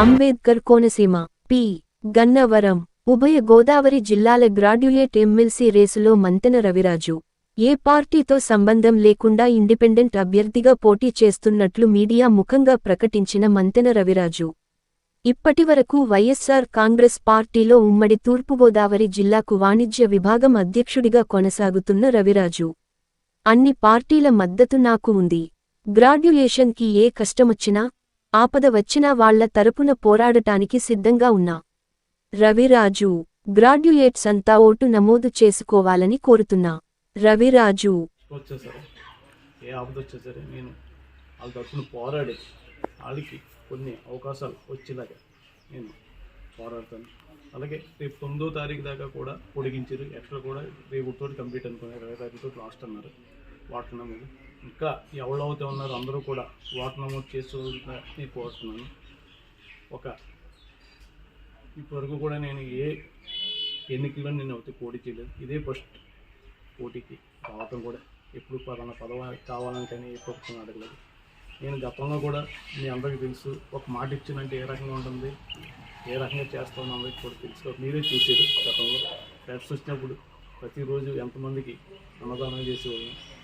Ambedkar Konaseema P. Gannavaram ఉభయ గోదావరి జిల్లాల graduate MLC రేసులో మంతెన రవిరాజు. ఏ పార్టీతో సంబంధం లేకుండా ఇండిపెండెంట్ అభ్యర్థిగా పోటీ చేస్తున్నట్లు మీడియా ముఖంగా ప్రకటించిన మంతెన రవిరాజు. ఇప్పటివరకు వైఎస్సార్ కాంగ్రెస్ పార్టీలో ఉమ్మడి తూర్పుగోదావరి జిల్లాకు వాణిజ్య విభాగం అధ్యక్షుడిగా కొనసాగుతున్న రవిరాజు. అన్ని పార్టీల మద్దతు నాకు ఉంది. గ్రాడ్యుయేషన్కి ఏ కష్టమొచ్చినా ఆపద వచ్చినా వాళ్ళ తరపున పోరాడటానికి సిద్ధంగా ఉన్నా. రవిరాజు గ్రాడ్యుయేట్స్ అంతా ఓటు నమోదు చేసుకోవాలని కోరుతున్నా. రవిరాజు. ఏ ఆపద వచ్చా సరే నేను వాళ్ళ తరఫున పోరాడి వాళ్ళకి కొన్ని అవకాశాలు వచ్చేలాగా నేను పోరాడతాను. అలాగే రేపు తొమ్మిదో తారీఖు దాకా కూడా పొడిగించారు. ఎక్స్ట్రా కూడా రేపు తోటి కంప్లీట్ అనుకున్నారు. ఇరవై తారీఖుతో లాస్ట్ అన్నారు. వాటర్ నమోదు. ఇంకా ఎవరు ఉన్నారో అందరూ కూడా వాటర్ నమోదు చేసుకోవాలని కోరుతున్నాను. ఒక ఇప్పటివరకు కూడా నేను ఏ ఎన్నికల్లో నేను అయితే పోటీ చేయలేదు. ఇదే ఫస్ట్ పోటీకి రావటం కూడా ఎప్పుడు పలానా పదవ కావాలని కానీ ఏ ప్రభుత్వం అడగలేదు. నేను గతంలో కూడా మీ అందరికీ తెలుసు ఒక మాట ఇచ్చినంటే ఏ రకంగా ఉంటుంది ఏ రకంగా చేస్తామని అందరికీ కూడా తెలుసు. మీరే చూసారు గతంలో. ఫ్రెండ్స్ వచ్చినప్పుడు ప్రతిరోజు ఎంతమందికి అన్నదానం చేసేవాళ్ళం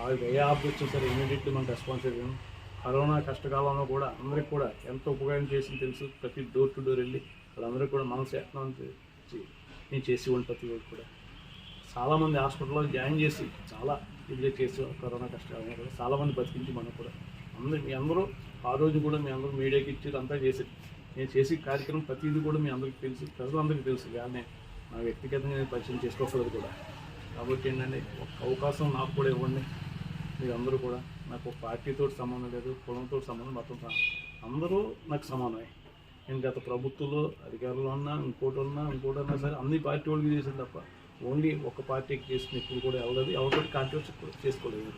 ఆ ఏ ఆప్ సరే ఇమీడియట్లీ మనం రెస్పాన్స్ ఇవ్వము కరోనా కష్టకాలంలో కూడా అందరికి కూడా ఎంత ఉపకారం చేసింది తెలుసు. ప్రతి డోర్ టు డోర్ వెళ్ళి వాళ్ళందరికీ కూడా మనసు యత్నం నేను చేసి ఉంటాను ప్రతి రోజు కూడా. చాలామంది హాస్పిటల్లో జాయిన్ చేసి చాలా ఇది చేసి కరోనా కష్టకాలంలో కూడా చాలామంది బతికించి మనం కూడా. అందరూ మీ అందరూ ఆ రోజు కూడా మీ అందరూ మీడియాకి ఇచ్చి అంతా చేసి నేను చేసే కార్యక్రమం ప్రతిదీ కూడా మీ అందరికీ తెలుసు. ప్రజలందరికీ తెలుసు. కానీ నా వ్యక్తిగతంగా నేను పరిచయం చేసుకోకూడదు కూడా. కాబట్టి ఏంటంటే ఒక అవకాశం నాకు కూడా ఇవ్వండి. మీరు అందరూ కూడా నాకు పార్టీతో సంబంధం లేదు కులంతో సంబంధం మొత్తం అందరూ నాకు సమానమే. నేను గత ప్రభుత్వంలో అధికారంలో ఉన్నా ఇంకోటి ఉన్నా ఇంకోటి ఉన్నా సరే అన్ని పార్టీ వాళ్ళకి చేసింది తప్ప ఓన్లీ ఒక పార్టీకి చేసిన ఇప్పుడు కూడా వెళ్ళదు ఎవరితో కాంట్రవర్సీ చేసుకోలేదు.